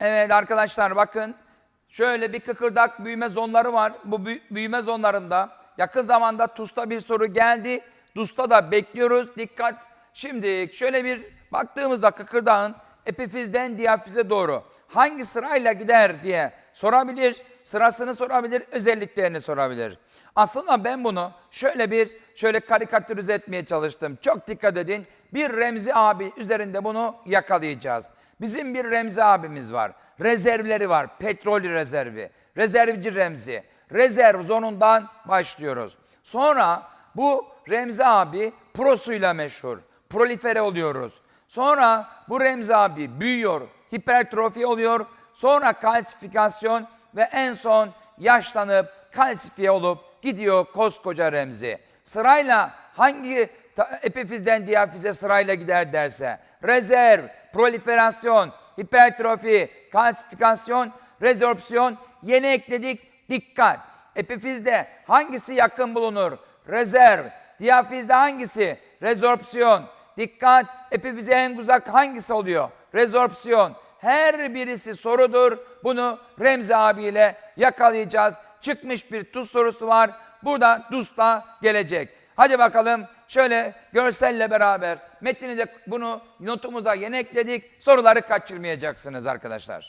Evet arkadaşlar bakın. Şöyle bir kıkırdak büyüme zonları var. Bu büy- büyüme zonlarında yakın zamanda TUS'ta bir soru geldi. DUS'ta da bekliyoruz. Dikkat. Şimdi şöyle bir baktığımızda kıkırdağın epifizden diyafize doğru hangi sırayla gider diye sorabilir. Sırasını sorabilir, özelliklerini sorabilir. Aslında ben bunu şöyle bir şöyle karikatürize etmeye çalıştım. Çok dikkat edin. Bir Remzi abi üzerinde bunu yakalayacağız. Bizim bir Remzi abimiz var. Rezervleri var. Petrol rezervi. Rezervci Remzi. Rezerv zonundan başlıyoruz. Sonra bu Remzi abi prosuyla meşhur. Prolifere oluyoruz. Sonra bu Remzi abi büyüyor. Hipertrofi oluyor. Sonra kalsifikasyon ve en son yaşlanıp kalsifiye olup gidiyor koskoca Remzi. Sırayla hangi epifizden diyafize sırayla gider derse rezerv, proliferasyon, hipertrofi, kalsifikasyon, rezorpsiyon yeni ekledik dikkat. Epifizde hangisi yakın bulunur? Rezerv. Diyafizde hangisi? Rezorpsiyon. Dikkat. Epifize en uzak hangisi oluyor? Rezorpsiyon. Her birisi sorudur. Bunu Remzi abiyle yakalayacağız. Çıkmış bir tuz sorusu var. Burada DUS'ta gelecek. Hadi bakalım şöyle görselle beraber metnini de bunu notumuza yeni ekledik. Soruları kaçırmayacaksınız arkadaşlar.